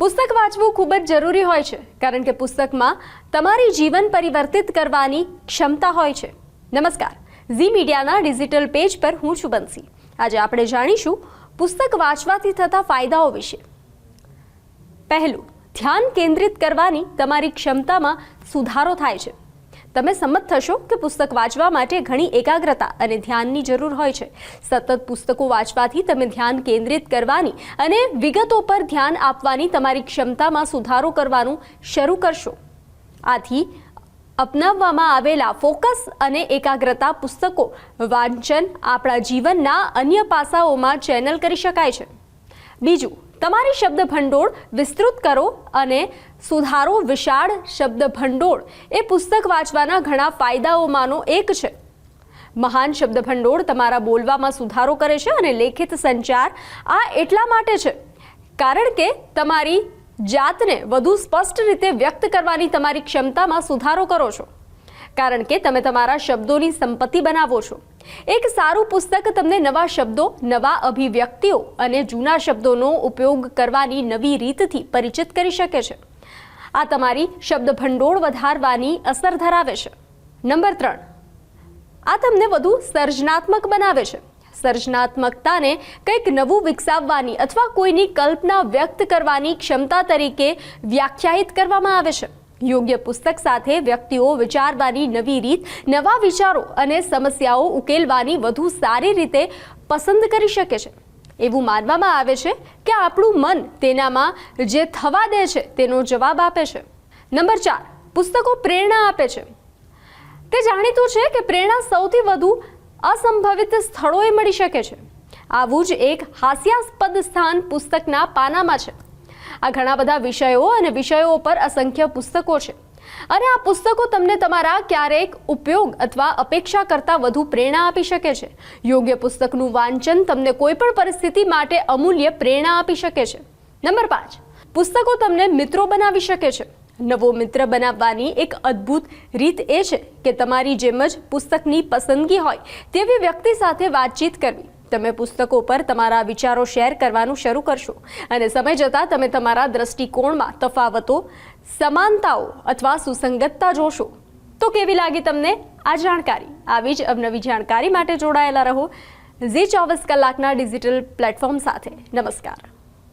પુસ્તક વાંચવું ખૂબ જ જરૂરી હોય છે, કારણ કે પુસ્તકમાં તમારી જીવન પરિવર્તિત કરવાની ક્ષમતા હોય છે. નમસ્કાર. ઝી મીડિયાના ડિજિટલ પેજ પર હું છું બંસી. આજે આપણે જાણીશું પુસ્તક વાંચવાથી થતા ફાયદાઓ વિશે. પહેલું, ધ્યાન કેન્દ્રિત કરવાની તમારી ક્ષમતામાં સુધારો થાય છે. તમે સંમત થશો કે પુસ્તક વાંચવા માટે ઘણી એકાગ્રતા અને ધ્યાનની જરૂર હોય છે. સતત પુસ્તકો વાંચવાથી તમે ધ્યાન કેન્દ્રિત કરવાની અને વિગતો પર ધ્યાન આપવાની તમારી ક્ષમતામાં સુધારો કરવાનું શરૂ કરશો. આથી અપનાવવામાં આવેલા ફોકસ અને એકાગ્રતા પુસ્તકો વાંચન આપણા જીવનના અન્ય પાસાઓમાં ચેનલ કરી શકાય છે. બીજું તમારી શબ્દ ભંડોળ વિસ્તૃત કરો અને સુધારો વિશાળ શબ્દ ભંડોળ એ પુસ્તક વાંચવાના ઘણા ફાયદાઓમાંનો એક છે. મહાન શબ્દ ભંડોળ તમારા બોલવામાં સુધારો કરે છે અને લેખિત સંચાર આ એટલા માટે છે. કારણ કે તમારી જાતને વધુ સ્પષ્ટ રીતે વ્યક્ત કરવાની તમારી ક્ષમતામાં સુધારો કરો છો. કારણ કે તમે તમારા શબ્દોની સંપત્તિ બનાવો છો. એક સારું પુસ્તક તમને નવા શબ્દો, નવા અભિવ્યક્તિઓ અને જૂના શબ્દોનો ઉપયોગ કરવાની નવી રીતથી પરિચિત કરી શકે છે. આ તમારી શબ્દ ભંડોળ વધારવાની અસર ધરાવે છે. નંબર ત્રણ. આ તમને વધુ સર્જનાત્મક બનાવે છે. સર્જનાત્મકતાને કંઈક નવું વિકસાવવાની અથવા કોઈની કલ્પના વ્યક્ત કરવાની ક્ષમતા તરીકે વ્યાખ્યાયિત કરવામાં આવે છે. યોગ્ય પુસ્તક સાથે વ્યક્તિઓ વિચારવાની નવી રીત, નવા વિચારો અને સમસ્યાઓ ઉકેલવાની વધુ સારી રીતે પસંદ કરી શકે છે. એવું માનવામાં આવે છે કે આપણું મન તેનામાં જે થવા દે છે તેનો જવાબ આપે છે. નંબર ચાર, પુસ્તકો પ્રેરણા આપે છે. તે જાણીતું છે કે પ્રેરણા સૌથી વધુ અસંભવિત સ્થળોએ મળી શકે છે. આવું જ એક હાસ્યાસ્પદ સ્થાન પુસ્તકના પાનામાં છે. આ ઘણા બધા વિષયો અને વિષયો પર અસંખ્ય પુસ્તકો છે. અને આ પુસ્તકો તમને તમારા ક્યારેક ઉપયોગ અથવા અપેક્ષા કરતાં વધુ પ્રેરણા આપી શકે છે. યોગ્ય પુસ્તકનું વાંચન તમને કોઈ પણ પરિસ્થિતિ માટે અમૂલ્ય પ્રેરણા આપી શકે છે. નંબર પાંચ, પુસ્તકો તમને મિત્રો બનાવી શકે છે. નવો મિત્ર બનાવવાની એક અદ્ભુત રીત એ છે કે તમારી જેમ જ પુસ્તકની પસંદગી હોય તેવી વ્યક્તિ સાથે વાતચીત કરવી. તમે પુસ્તકો પર તમારા વિચારો શેર કરવાનું શરૂ કરશો. અને સમય જતાં તમે તમારા દ્રષ્ટિકોણમાં તફાવતો, સમાનતાઓ અથવા સુસંગતતા જોશો. તો કેવી લાગી તમને આ જાણકારી? આવી જ અવનવી જાણકારી માટે જોડાયેલા રહો ઝી ચોવીસ કલાકના ડિજિટલ પ્લેટફોર્મ સાથે. નમસ્કાર.